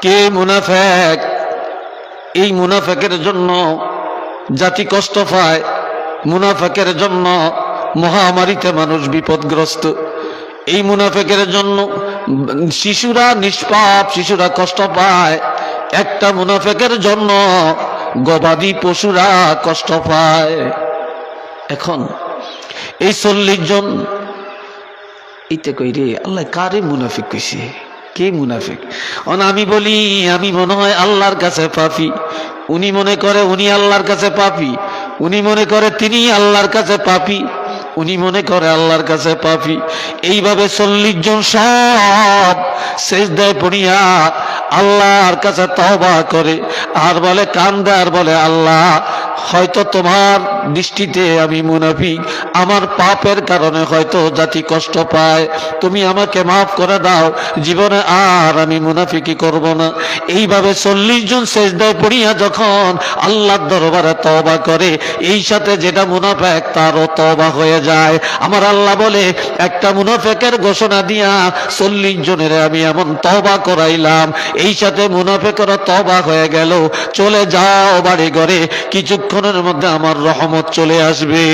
কে মুনাফেক? এই মুনাফেকের জন্য জাতি কষ্ট পায়, মুনাফেকের জন্য মহামারীতে মানুষ বিপদগ্রস্ত। এই মুনাফেকের জন্য শিশুরা নিষ্পাপ, শিশুরা কষ্ট পায়। একটা মুনাফেকের জন্য গবাদি পশুরা কষ্ট পায়। এখন এই চল্লিশ জন ইতে কই রে আল্লাহ কারে মুনাফিক কইছে? কে মুনাফিক? অন আমি বলি, আমি মনে হয় আল্লাহর কাছে পাপি। উনি মনে করে উনি আল্লাহর কাছে পাপি। উনি মনে করে তিনি আল্লাহর কাছে পাপি। উনি মনে করে আল্লাহর কাছে পাপি। এইভাবে চল্লিশ জন সব শেষ দেয় পড়িয়া আল্লাহর কাছে তবা করে। আর বলে কান্দে, আর বলে আল্লাহ হয়তো তোমার দৃষ্টিতে আমি মুনাফিক আমার পাপের কারণে হয়তো জাতি কষ্ট পায়। তুমি আমাকে মাফ করে দাও, জীবনে আর আমি মুনাফিকি করব না। এইভাবে চল্লিশ জন শেষদায় পড়িয়া যখন আল্লাহর দরবারে তবা করে, এই সাথে যেটা মুনাফেক তারও তবা হয়ে যায়। আমার আল্লাহ বলে, একটা মুনাফেকের ঘোষণা দিয়া চল্লিশ জনের আমি এমন তবা করাইলাম। এই সাথে মুনাফেকেরও তবা হয়ে গেল। চলে যাও বাড়ি ঘরে কিছুক্ষণের মধ্যে আমার রহমত চলে আসবে।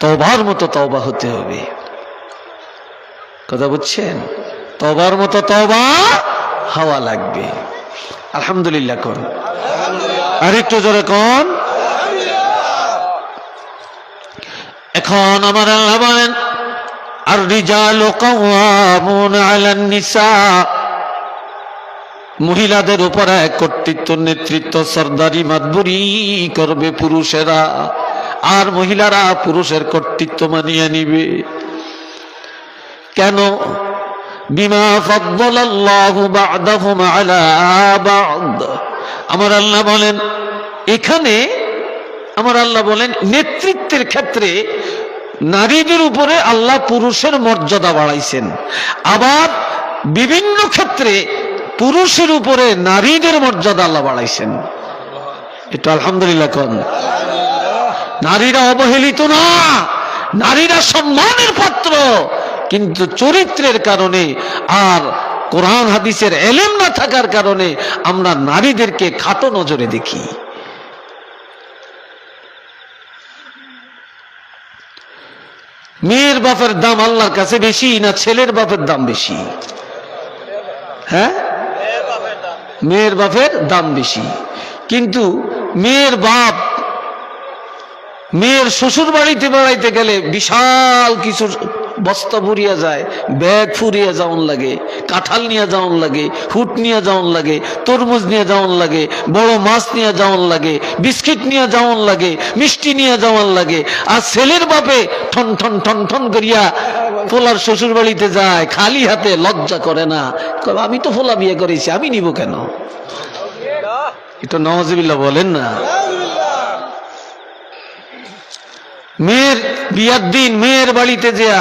তবার মতো তবা হতে হবে। কথা বুঝছেন? তবার মতো তবা হাওয়া লাগবে। আলহামদুলিল্লাহ কোন? আরেকটু জোরে কোন? এখন আমার আল্লাহ আর রিজাল আলান নিসা মহিলাদের উপরে কর্তৃত্ব, নেতৃত্ব, সর্দারি মাতবুরি করবে পুরুষেরা। আর মহিলারা পুরুষের কর্তৃত্ব মানিয়ে নিবে। কেন? বিমা আমার আল্লাহ বলেন, এখানে আমার আল্লাহ বলেন, নেতৃত্বের ক্ষেত্রে নারীদের উপরে আল্লাহ পুরুষের মর্যাদা বাড়াইছেন। আবার বিভিন্ন ক্ষেত্রে পুরুষের উপরে নারীদের মর্যাদা আল্লাহ বাড়াইছেন। এটা আলহামদুলিল্লাহ কন। নারীরা অবহেলিত না, নারীরা সম্মানের পাত্র। কিন্তু চরিত্রের কারণে আর কোরআন হাদিসের এলেম না থাকার কারণে আমরা নারীদেরকে খাটো নজরে দেখি। মেয়ের বাপের দাম আল্লাহর কাছে বেশি না ছেলের বাপের দাম বেশি? হ্যাঁ? মেয়ের বাপের দাম বেশি। কিন্তু মেয়ের বাপ মেয়ের শ্বশুর বাড়িতে বেড়াইতে গেলে বিশাল কিছু বস্তা ফুরিয়া যায়, ব্যাগ ফুরিয়া যাওয়ান লাগে, কাঁঠাল নিয়ে যাওয়ান লাগে, হুট নিয়ে যাওয়ান লাগে, তরমুজ নিয়ে যাওয়ান লাগে, বড় মাছ নিয়ে যাওয়ান লাগে, বিস্কিট নিয়ে যাওয়ান লাগে, মিষ্টি নিয়ে যাওয়ান লাগে, আর ছেলের বাপে ঠন ঠন ঠন ঠন করিয়া ফোলার শ্বশুর বাড়িতে যায়, খালি হাতে লজ্জা করে না। আমি তো ফোলা বিয়ে করেছি, আমি নিব কেন? এটা নওয়াজিবিল্লাহ বলেন না। মেয়ের বিয়ার দিন, মেয়ের বাড়িতে যেয়া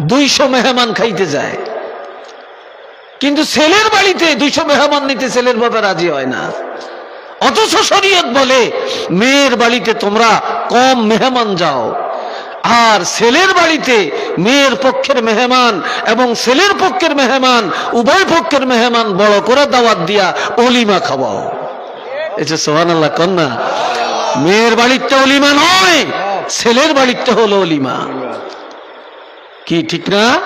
দুইশো মেহমান খাইতে যায়। কিন্তু ছেলের বাড়িতে দুইশো মেহমান নিতে ছেলের বাবা রাজি হয় না। অথচ শরীয়ত বলে, মেয়ের বাড়িতে তোমরা কম মেহমান যাও। আর ছেলের বাড়িতে মেয়ের পক্ষের মেহমান এবং ছেলের পক্ষের মেহমান, উভয় পক্ষের মেহমান বড় করে দাওয়াত দিয়া অলিমা খাওয়াও। এটা সোহান আল্লাহ কন্যা। মেয়ের বাড়িতে অলিমা নয়, ছেলের বাড়িতে হলো অলিমা। কি, ঠিক না?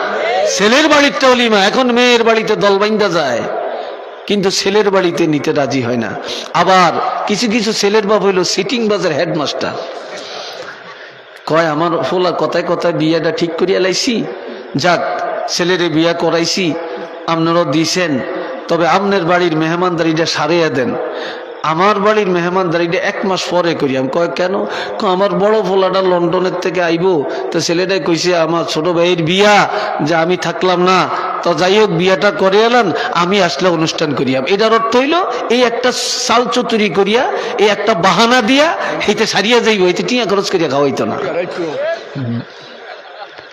ছেলের বাড়িতে অলিমা, এখন মেয়ের বাড়িতে দল দলবাইন্দা যায়। কিন্তু ছেলের বাড়িতে নিতে রাজি হয় না। আবার কিছু কিছু ছেলের বাপ হইল সিটিং বাজার হেডমাস্টার। কয়, আমার ফোলা কথায় কথায় বিয়েটা ঠিক করিয়া লাইছি। যাক, ছেলেরে বিয়া করাইছি। আপনারও দিছেন, তবে আপনার বাড়ির মেহমানদারিটা সারিয়া দেন। আমার বাড়ির মেহমানদারিটা এক মাস পরে করি। আমি কয়, কেন? আমার বড় ফোলাটা লন্ডনের থেকে আইবো। তো ছেলেটাই কইছে, আমার ছোট ভাইয়ের বিয়া, যে আমি থাকলাম না। তো যাই হোক, বিয়াটা করে এলাম, আমি আসলে অনুষ্ঠান করিয়াম। এটার অর্থ হইল, এই একটা সাল চতুরি করিয়া, এই একটা বাহানা দিয়া এইতে সারিয়া যাইব এতে টিয়া খরচ করিয়া খাওয়াইতো না।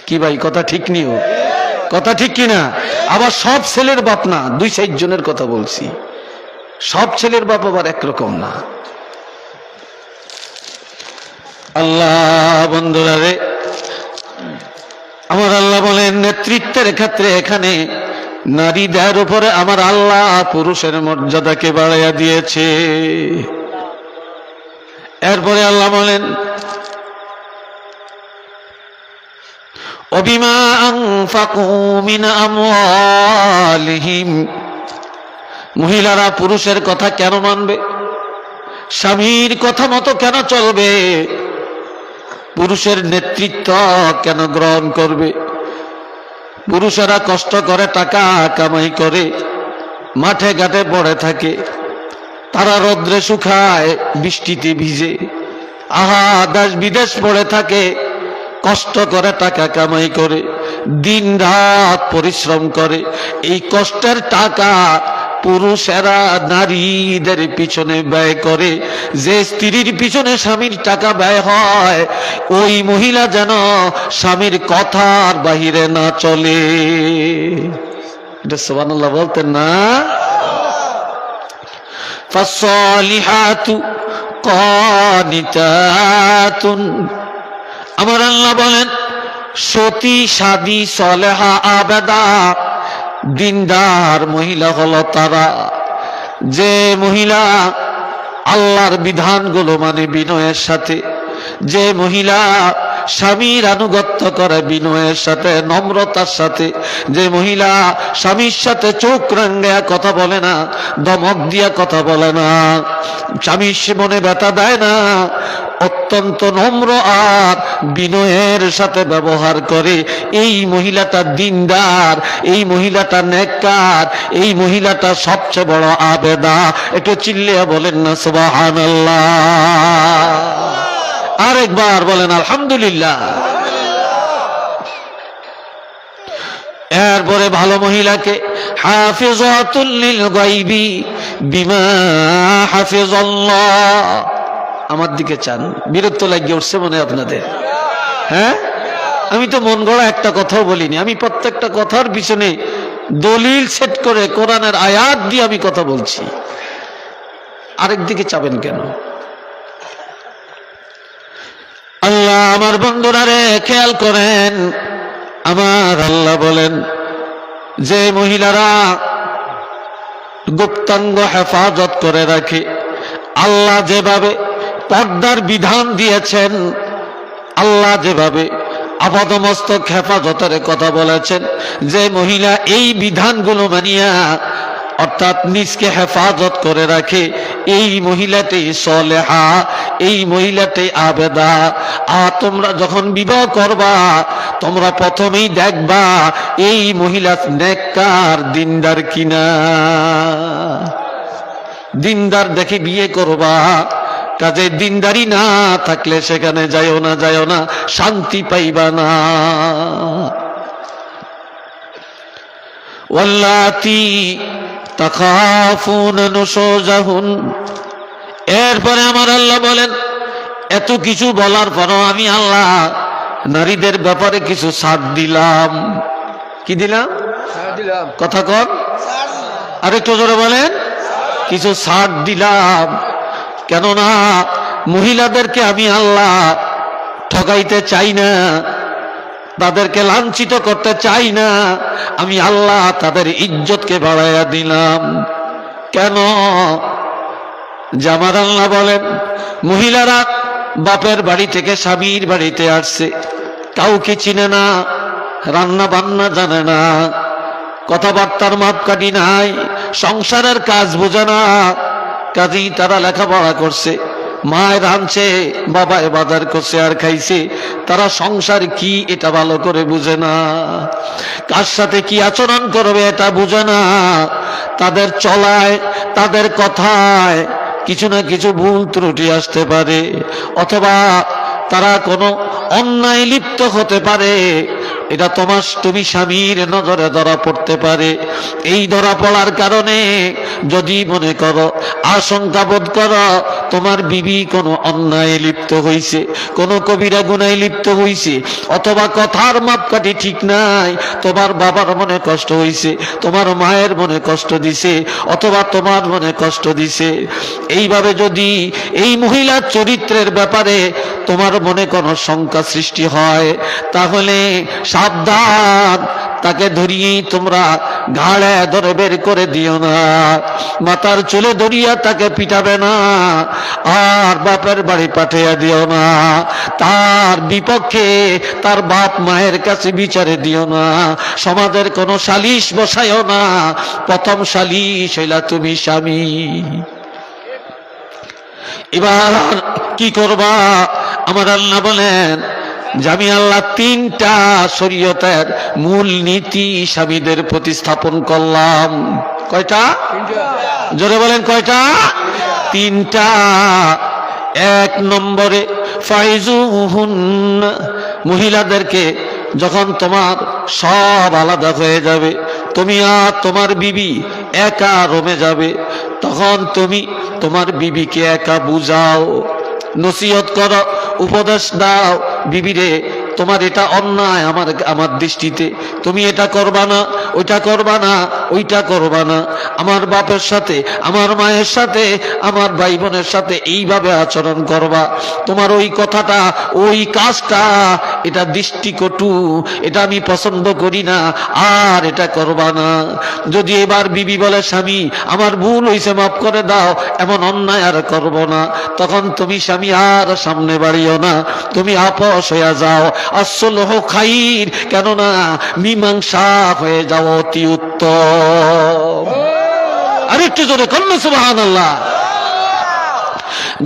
কি ভাই, কথা ঠিক নিও? কথা ঠিক কিনা? আবার সব ছেলের বাপ না, দুই জনের কথা বলছি। সব ছেলের বাপ আবার একরকম না। আল্লাহ, বন্ধুরা রে, আমার আল্লাহ বলেন, নেতৃত্বের ক্ষেত্রে এখানে নারী দেয়ার উপরে আমার আল্লাহ পুরুষের মর্যাদাকে বাড়াইয়া দিয়েছে। এরপরে আল্লাহ বলেন অভিমা আং ফাকুমিন আমলিহিম মহিলারা পুরুষের কথা কেন মানবে? স্বামীর কথা মতো কেন চলবে? পুরুষের নেতৃত্ব কেন গ্রহণ করবে? পুরুষেরা কষ্ট করে, টাকা কামাই করে, মাঠে ঘাটে পড়ে থাকে। তারা রৌদ্রে শুকায়, বৃষ্টিতে ভিজে। আহা, দেশ বিদেশ পড়ে থাকে, কষ্ট করে, টাকা কামাই করে দিন রাত পরিশ্রম করে। এই কষ্টের টাকা পুরুষেরা নারীদের পিছনে ব্যয় করে, যে স্ত্রীর পিছনে স্বামীর টাকা ব্যয় হয়, ওই মহিলা যেন স্বামীর কথার বাহিরে না চলে। এটা সোবান বলতেন না? আমার আল্লাহ বলেন, সতী সাদী সলেহা, আবেদা দিনদার মহিলা হলো তারা। যে মহিলা আল্লাহর বিধানগুলো মানে বিনয়ের সাথে যে মহিলা স্বামীর আনুগত্য করে বিনয়ের সাথে, নম্রতার সাথে। যে মহিলা স্বামীর সাথে চোখ রাঙ্গা কথা বলে না, দমক দিয়া কথা বলে না স্বামীর মনে ব্যথা দেয় না, অত্যন্ত নম্র আর বিনয়ের সাথে ব্যবহার করে, এই মহিলাটা দিনদার, এই মহিলাটা নেককার, এই মহিলাটা সবচেয়ে বড় আবেদা। একটু চিল্লিয়া বলেন না সুবাহান আরেকবার বলেন, আলহামদুলিল্লাহ। এরপরে ভালো মহিলাকে হাফিজাল্লাহ। আমার দিকে চান, বিরক্ত লাগিয়ে উঠছে মনে আপনাদের। হ্যাঁ? আমি তো মন গড়া একটা কথাও বলিনি। আমি প্রত্যেকটা কথার পিছনে দলিল সেট করে কোরআনের আয়াত দিয়ে আমি কথা বলছি। আরেক দিকে চাবেন কেন? আল্লাহ আমার বন্ধুরা রে, খেয়াল করেন। আমার আল্লাহ বলেন, যে মহিলারা গুপ্তাঙ্গ হেফাজত করে রাখে, আল্লাহ যেভাবে পর্দার বিধান দিয়েছেন, আল্লাহ যেভাবে আপাদমস্তক হেফাজতের কথা বলেছেন, যে মহিলা এই বিধানগুলো মানিয়া, অর্থাৎ নিজকে হেফাজত করে রাখে, এই মহিলাটি সলেহা এই মহিলাটি আবেদা। আর তোমরা যখন বিবাহ করবা, তোমরা প্রথমেই দেখবা, এই মহিলা নেককার, দিনদার কিনা। দিনদার দেখে বিয়ে করবা। কাজে দিনদারি না থাকলে সেখানে যাইও না যাইও না, শান্তি পাইবা না। ওয়াল্লাতি তাখাফুন নুশুজাহুন এরপরে আমার আল্লাহ বলেন এত কিছু বলার পরও আমি আল্লাহ নারীদের ব্যাপারে কিছু ছাড় দিলাম। কি দিলাম? দিলাম। কথা কন। আরেকটু জোরে বলেন। কিছু ছাড় দিলাম। কেননা মহিলাদেরকে আমি আল্লাহ ঠকাইতে চাই না তাদেরকে লাঞ্ছিত করতে চাই না আমি আল্লাহ তাদের ইজ্জতকে বাড়াইয়া দিলাম। কেন? জামার আল্লাহ বলেন, মহিলারা বাপের বাড়ি থেকে স্বামীর বাড়িতে আসছে। কাউকে চিনে না, রান্না বান্না জানে না, কথাবার্তার মাপকাঠি নাই, সংসারের কাজ বোঝে না, কাজেই তারা লেখাপড়া করছে। মায়ের রাঁধছে বাবায় বাজার করছে, আর খাইছে। তারা সংসার কি এটা ভালো করে বুঝে না। কার সাথে কি আচরণ করবে এটা বুঝে না। তাদের চলায়, তাদের কথায় কিছু না কিছু ভুল ত্রুটি আসতে পারে অথবা তারা কোনো অন্যায় লিপ্ত হতে পারে। এটা তোমার, তুমি স্বামীর নজরে ধরা পড়তে পারে। এই ধরা পড়ার কারণে যদি মনে করো, আশঙ্কা বোধ করো, তোমার বিবি কোনো অন্যায় লিপ্ত হইছে, কোনো কবিরা গুনায় লিপ্ত হইছে, অথবা কথার মাপকাঠি ঠিক নাই, তোমার বাবার মনে কষ্ট হইছে, তোমার মায়ের মনে কষ্ট দিছে, অথবা তোমার মনে কষ্ট দিছে। এইভাবে যদি এই মহিলার চরিত্রের ব্যাপারে তোমার মনে কোনো শঙ্কা সৃষ্টি হয়, তাহলে সাবধান। তাকে ধরিয়ে তোমরা ঘাড়ে ধরে বের করে দিও না। মাতার চুলে ধরিয়া তাকে পিটাবে না। আর বাপের বাড়ি পাঠিয়ে দিও না। তার বিপক্ষে তার বাপ মায়ের কাছে বিচারে দিও না। সমাজের কোনো সালিশ বসায়ও না। প্রথম সালিশ হইলা তুমি স্বামী। এবার কি করবা? আমার আল্লাহ বলেন আমি আল্লাহ তিনটা শরীয়তের মূল নীতি স্বামীদের প্রতিস্থাপন করলাম। কয়টা? জোরে বলেন কয়টা? তিনটা। এক নম্বরে মহিলাদেরকে যখন তোমার সব আলাদা হয়ে যাবে, তুমি আর তোমার বিবি একা রমে যাবে, তখন তুমি তোমার বিবিকে একা বুঝাও, নসিহত করো, উপদেশ দাও বিবিরে তোমার এটা অন্যায় আমার আমার দৃষ্টিতে। তুমি এটা করবা না, ওইটা করবা না, ওইটা করবা না। আমার বাপের সাথে, আমার মায়ের সাথে, আমার ভাই বোনের সাথে এইভাবে আচরণ করবা। তোমার ওই কথাটা, ওই কাজটা, এটা দৃষ্টিকটু, এটা আমি পছন্দ করি না, আর এটা করবা না। যদি এবার বিবি বলে, স্বামী, আমার ভুল হয়েছে মাফ করে দাও, এমন অন্যায় আর করব না। তখন তুমি স্বামী আর সামনে বাড়িও না। তুমি আপস হইয়া যাও। আসল হো খাইর, কেননা মীমাংসা হয়ে যাও অতি উত্তম। আরেকটু জোরে কন্যা সুবাহান আল্লাহ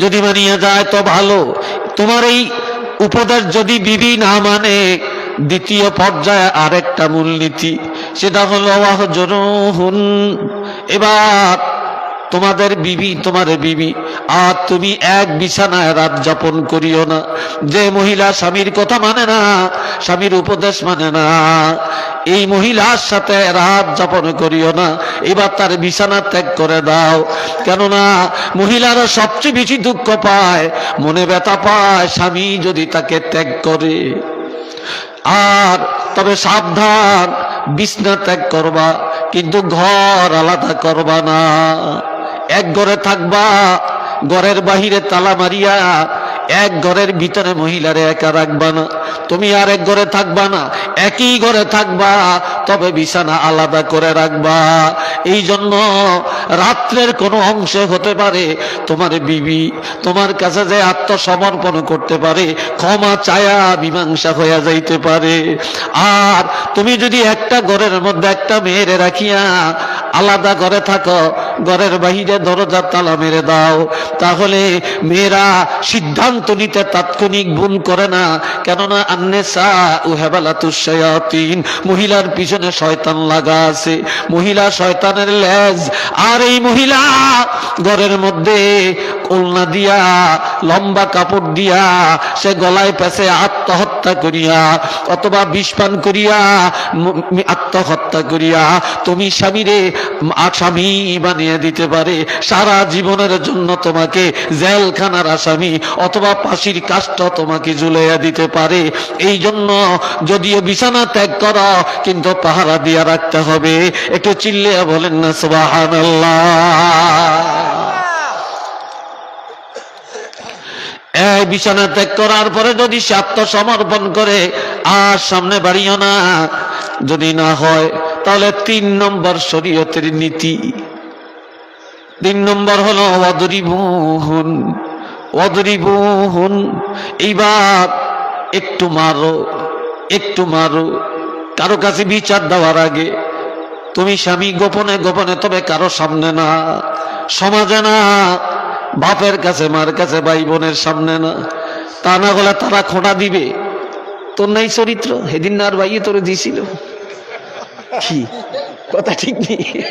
যদি মানিয়ে যায় তো ভালো। তোমার এই উপদেশ যদি বিবি না মানে দ্বিতীয় পর্যায়ে আরেকটা মূলনীতি, সেটা হলো এবার তোমাদের বিবি তোমার বিবি, আর তুমি এক বিছানায় রাত যাপন করিও না। যে মহিলা স্বামীর কথা মানে না, স্বামীর উপদেশ মানে না, এই মহিলার সাথে রাত যাপন করিও না। এবার তার বিছানা ত্যাগ করে দাও। কেননা মহিলারা সবচেয়ে বেশি দুঃখ পায়, মনে ব্যথা পায় স্বামী যদি তাকে ত্যাগ করে। আর তবে সাবধান, বিছনা ত্যাগ করবা, কিন্তু ঘর আলাদা করবা না। এক ঘরে থাকবা, ঘরের বাহিরে তালা মারিয়া, এক ঘরের ভিতরে মহিলারে একা রাখবা না। তুমি আর এক ঘরে থাকবা না, একই ঘরে থাকবা, তবে বিছানা আলাদা করে রাখবা। এই জন্য রাত্রের কোনো অংশে হতে পারে তোমার বিবি, তোমার কাছে যে আত্মসমর্পণ করতে পারে, ক্ষমা চায়া মীমাংসা হইয়া যাইতে পারে। আর তুমি যদি একটা ঘরের মধ্যে একটা মেয়েরে রাখিয়া আলাদা ঘরে থাকো ঘরের বাহিরে দরজার তালা মেরে দাও। তাহলে মেয়েরা সিদ্ধান্ত নিতে তাৎক্ষণিক ভুল করে না। কেননা আন্নেসা উহেবালাতুসায়াতিন মহিলার পিছনে শয়তান লাগা আছে। মহিলা শয়তানের লেজ। আর এই মহিলা ঘরের মধ্যে কলনা দিয়া লম্বা কাপড় দিয়া সে গলায় পেছে আত্মহত্যা করিয়া, অথবা বিষপান করিয়া আত্মহত্যা করিয়া, তুমি স্বামীরে, আ- স্বামী বানিয়ে দিতে পারে। সারা জীবনের জন্য তোমাকে জেলখানার আসামি অথবা ফাঁসির কাষ্ট তোমাকে ঝুলাইয়া দিতে পারে। এই জন্য যদিও বিছানা ত্যাগ করো, কিন্তু পাহারা দিয়া রাখতে হবে। একটু চিল্লিয়া বলেন না সুবাহান এই বিছানা ত্যাগ করার পরে যদি সে আত্মসমর্পণ করে, আর সামনে বাড়িও না। যদি না হয়, তাহলে তিন নম্বর শরীয়তের নীতি। তিন নম্বর হলো অদরিবুহুন অদরিবুহুন এইবার একটু মারো একটু মারো। কারও কাছে বিচার দেওয়ার আগে, তুমি স্বামী গোপনে গোপনে, তবে কারও সামনে না। সমাজে না। বাপের কাছে, মার কাছে ভাই বোনের সামনে না। তা না হলে তারা খোঁটা দিবে। তোর নাই চরিত্র? সেদিন না আর ভাইয়ে তোরে দিছিল। কি? কথা ঠিক নেই।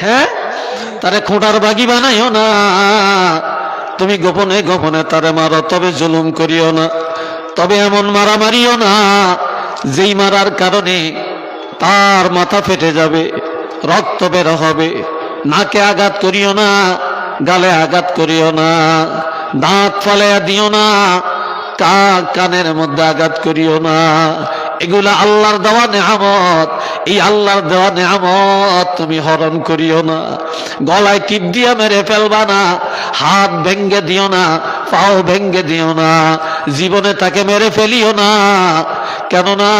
হ্যাঁ? তারে খোঁটার বাগি বানাইও না। তুমি গোপনে গোপনে তারে মারো, তবে জুলুম করিও না। তবে এমন মারামারিও না, যেই মারার কারণে তার মাথা ফেটে যাবে, রক্ত বের হবে। নাকে আঘাত করিও না। গালে আঘাত করিও না, দাঁত ফালাইয়া দিও না, কাক কানের মধ্যে আঘাত করিও না। এগুলা আল্লাহর দেওয়া নেহামত এই আল্লাহর দেওয়া নেহামত তুমি হরণ করিও না। গলায় টিপ দিয়ে মেরে ফেলবা না, হাত ভেঙ্গে দিও না, পাও ভেঙ্গে দিও না, জীবনে তাকে মেরে ফেলিও না। কেননা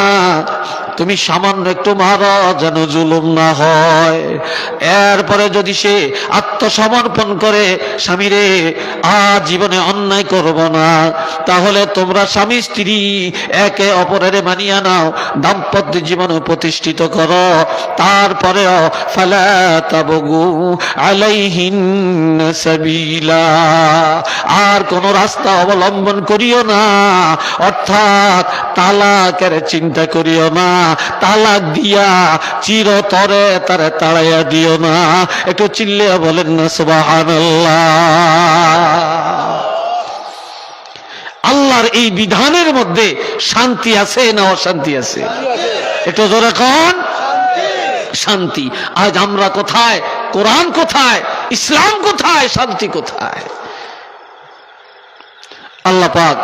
তুমি সামান্য একটু মারা যেন জুলুম না হয়। এরপরে যদি সে আত্মসমর্পণ করে স্বামীরে আ জীবনে অন্যায় করব না। তাহলে তোমরা স্বামী, স্ত্রী একে অপরের মানিয়া নাও, দাম্পত্য জীবনে প্রতিষ্ঠিত করো। তারপরেও ফালা তাবগু আলাইহিন সাবিলা। আর কোন রাস্তা অবলম্বন করিও না, অর্থাৎ তালাকের চিন্তা করিও না, তালাক দিয়া চিরতরে তারে তাড়াইয়া দিও না। একটু চিল্লিয়া বলেন না, সুবহানাল্লাহ। আল্লাহর এই বিধানের মধ্যে শান্তি আছে না অশান্তি আছে? একটু জোরে কন। শান্তি। আজ আমরা কোথায়? কোরআন কোথায়? ইসলাম কোথায়? শান্তি কোথায়? আল্লাহ পাক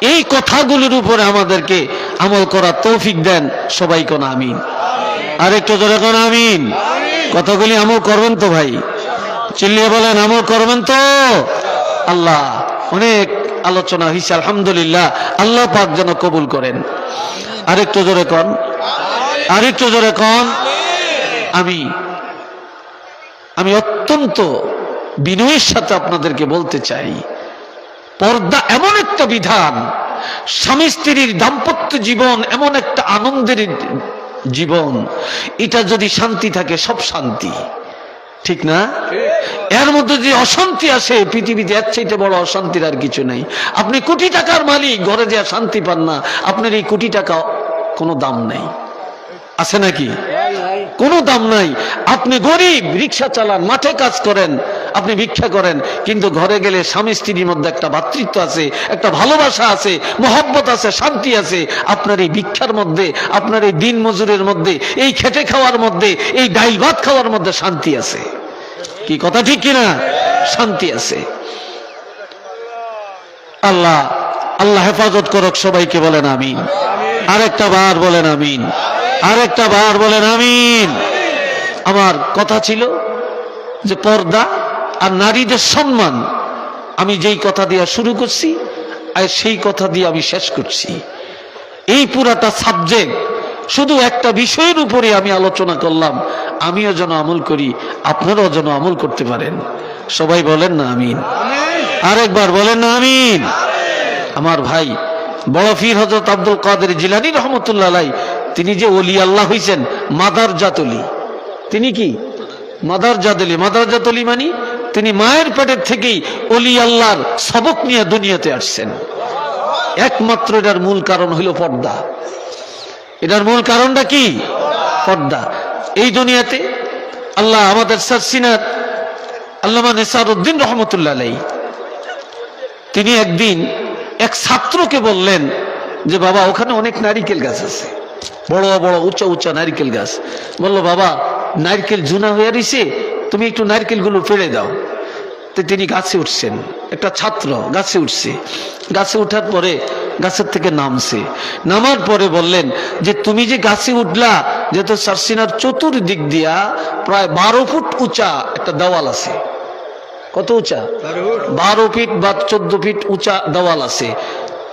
এই কথাগুলির উপরে আমাদেরকে আমল করা তৌফিক দেন সবাই কোন আমিন। আর একটু জোরে কোন, আমিন। কথাগুলি আমল করবেন তো ভাই? চিল্লিয়ে বলেন, আমল করবেন তো? আল্লাহ, অনেক আলোচনা হয়েছে আলহামদুলিল্লাহ। আল্লাহ পাক যেন কবুল করেন। আরেকটু জোরে কন। আরেকটু জোরে কন। আমি আমি অত্যন্ত বিনয়ের সাথে আপনাদেরকে বলতে চাই। পর্দা এমন একটা বিধান, স্বামী স্ত্রীর দাম্পত্য জীবন এমন একটা আনন্দের জীবন। এটা যদি শান্তি থাকে, সব শান্তি। ঠিক না? এর মধ্যে যে অশান্তি আসে, পৃথিবীতে এর চাইতে বড় অশান্তির আর কিছু নাই। আপনি কোটি টাকার মালিক, ঘরে যে শান্তি পান না, আপনার এই কোটি টাকা কোনো দাম নেই। আছে নাকি? কোনো দাম নাই। আপনি গরিব, রিক্সা চালান, মাঠে কাজ করেন, আপনি ভিক্ষা করেন, কিন্তু ঘরে গেলে স্বামী স্ত্রীর মধ্যে একটা ভাতৃত্ব আছে, একটা ভালোবাসা আছে, মহব্বত আছে, শান্তি আছে। আপনার এই ভিক্ষার মধ্যে, আপনার এই দিন মজুরের মধ্যে, এই খেটে খাওয়ার মধ্যে, এই ডাইল ভাত খাওয়ার মধ্যে শান্তি আছে। কি কথা, ঠিক কিনা? শান্তি আছে। আল্লাহ আল্লাহ হেফাজত করক, সবাইকে বলেন আমিন। আরেকটা বার বলেন আমিন। আরেকটা বার বলেন আমিন। আমার কথা ছিল যে পর্দা আর নারীদের সম্মান, আমি যেই কথা দিয়ে শুরু করছি আর সেই কথা দিয়ে আমি শেষ করছি। এই পুরাটা সাবজেক্ট শুধু একটা বিষয়ের উপরে আমি আলোচনা করলাম। আমিও যেন আমল করি, আপনারাও যেন আমল করতে পারেন। সবাই বলেন না আমিন। আরেকবার বলেন না আমিন। আমার ভাই, বড় ফির হজরত আব্দুল কাদের জিলানি রহমতুল্লাহ তিনি যে অলি আল্লাহ হইছেন মাদার জাতলি তিনি কি? মাদার জাতলি মাদার জাতলি মানে তিনি মায়ের পেটের থেকেই অলি আল্লাহর সবক নিয়ে দুনিয়াতে আসছেন। একমাত্র এটার মূল কারণ হইল পর্দা। এটার মূল কারণটা কি? পর্দা। এই দুনিয়াতে আল্লাহ আমাদের সারসিনার আল্লামা নেসার উদ্দিন রহমতুল্লাহ তিনি একদিন এক ছাত্রকে বললেন যে, বাবা, ওখানে অনেক নারিকেল গাছ আছে। বড় বড়, উঁচা উঁচা নারিকেল গাছ। বলল, বাবা, নারকেল জুনা হয়ে রয়েছে তুমি একটু নারকেলগুলো ফেলে দাও। তো তিনি গাছে উঠছেন। একটা ছাত্র গাছে উঠছে। গাছে উঠার পরে গাছের থেকে নামছে। নামার পরে বললেন যে তুমি যে গাছে উঠলা যেহেতু সারসিনার চতুর্দিক দিয়া প্রায় বারো ফুট উঁচা একটা দেওয়াল আছে। কত উঁচা? বারো ফিট বা চোদ্দ ফিট উঁচা দেওয়াল আছে।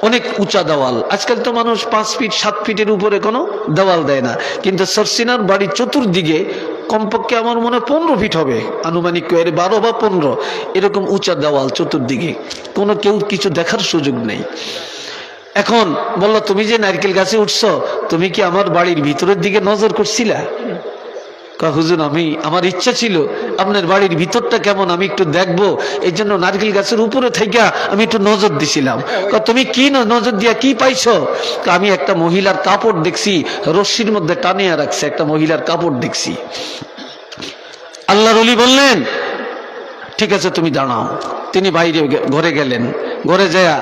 অনেক উঁচা দেওয়াল। আজকাল তো মানুষ পাঁচ ফিট সাত ফিটের উপরে কোনো দেওয়াল দেয় না। কিন্তু সরসিনার বাড়ির চতুর্দিকে কমপক্ষে আমার মনে হয় পনেরো ফিট হবে। আনুমানিক এর বারো বা পনেরো। এরকম উঁচা দেওয়াল চতুর্দিকে। কোনো কেউ কিছু দেখার সুযোগ নেই। এখন বলল, তুমি যে নারকেল গাছে উঠছো, তুমি কি আমার বাড়ির ভিতরের দিকে নজর করছিলা? হুজুর, আমি, আমার ইচ্ছা ছিল আপনার বাড়ির ভিতরটা কেমন, আমি একটু দেখব। এই জন্য নারকেল গাছের উপরে থেকে আমি একটু নজর দিছিলাম। তুমি কি নজর দিয়া কি পাইছো? আমি একটা মহিলার কাপড় দেখছি, রশ্মির মধ্যে টানিয়া রাখছে, একটা মহিলার কাপড় দেখছি। আল্লাহর অলি বললেন, ঠিক আছে, তুমি দাঁড়াও। তিনি বাইরে ঘরে গেলেন। ঘরে যায়া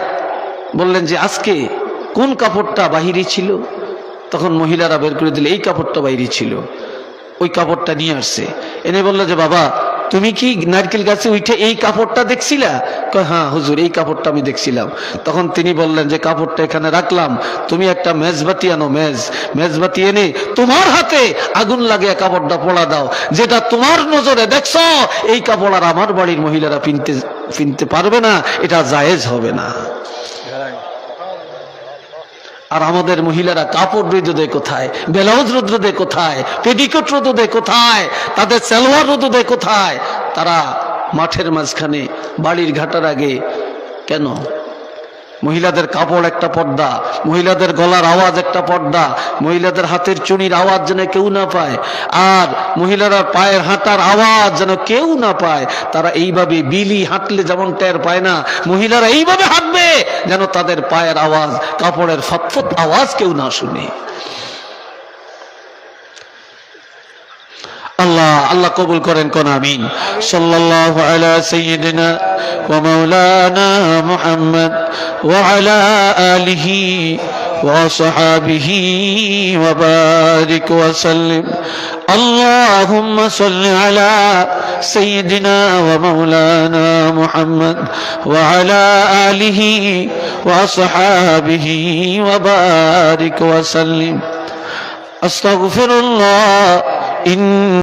বললেন যে, আজকে কোন কাপড়টা বাহিরে ছিল? তখন মহিলারা বের করে দিলে, এই কাপড়টা বাইরে ছিল। ওই কাপড়টা নিয়ে আসছে। এনে বলল যে, বাবা, তুমি কি নারকেল গাছে উঠে এই কাপড়টা দেখছিলা? হ্যাঁ হুজুর, এই কাপড়টা আমি দেখছিলাম। তখন তিনি বললেন যে, কাপড়টা এখানে রাখলাম। তুমি একটা মেজবাতি আনো, মেজ। মেজবাতি এনে তোমার হাতে আগুন লাগিয়ে কাপড়টা পড়া দাও। যেটা তোমার নজরে দেখছ, এই কাপড় আর আমার বাড়ির মহিলারা পিনতে পিনতে পারবে না, এটা জায়েজ হবে না। আর আমাদের মহিলারা কাপড় রোদ দেয় কোথায়? বেলাউজ রোদ্র দেয় কোথায়? পেটিকোট রোদ দেয় কোথায়? তাদের সালোয়ার রোদ দেয় কোথায়? তারা মাঠের মাঝখানে বাড়ির ঘাটার আগে কেন মহিলাদের কাপড় একটা পর্দা, মহিলাদের গলার আওয়াজ একটা পর্দা, মহিলাদের হাতের চুনির আওয়াজ যেন কেউ না পায়, আর মহিলারা পায়ের হাঁটার আওয়াজ যেন কেউ না পায়, তারা এইভাবে বিলি হাঁটলে যেমন টের পায় না, মহিলারা এইভাবে হাঁটবে যেন তাদের পায়ের আওয়াজ, কাপড়ের ফতফত আওয়াজ কেউ না শুনে। আল্লাহ আল্লাহ কবুল করেন কোন আমিন সাল্লাল্লাহু আলা সাইয়্যিদিনা ওয়া মাওলানা মুহাম্মদ ওয়া আলা আলিহি ওয়া সাহাবিহি ওয়া বারিক ওয়া সাল্লিম اللهم صل على سيدنا ومولانا محمد وعلى آله وصحابه وبارك وسلم أستغفر الله إن